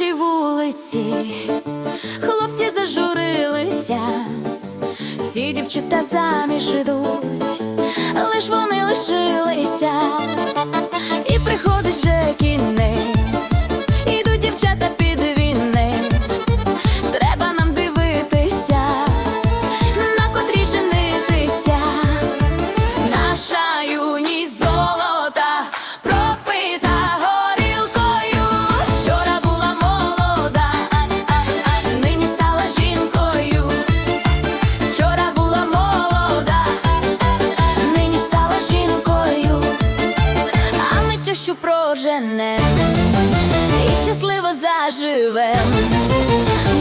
нашій вулиці, хлопці зажурилися, всі дівчата заміж ідуть, лиш вони лишилися. мене. І щасливо заживем,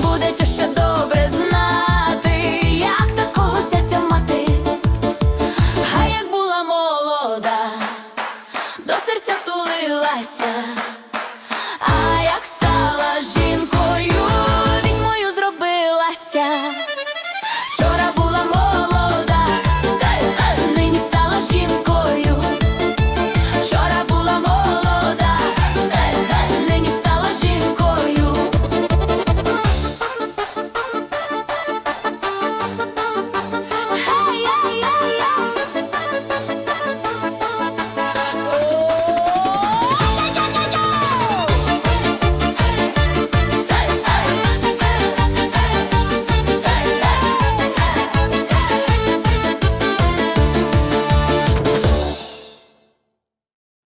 будете ще добре знати, як такого зятя мати, а як була молода, до серця тулилася.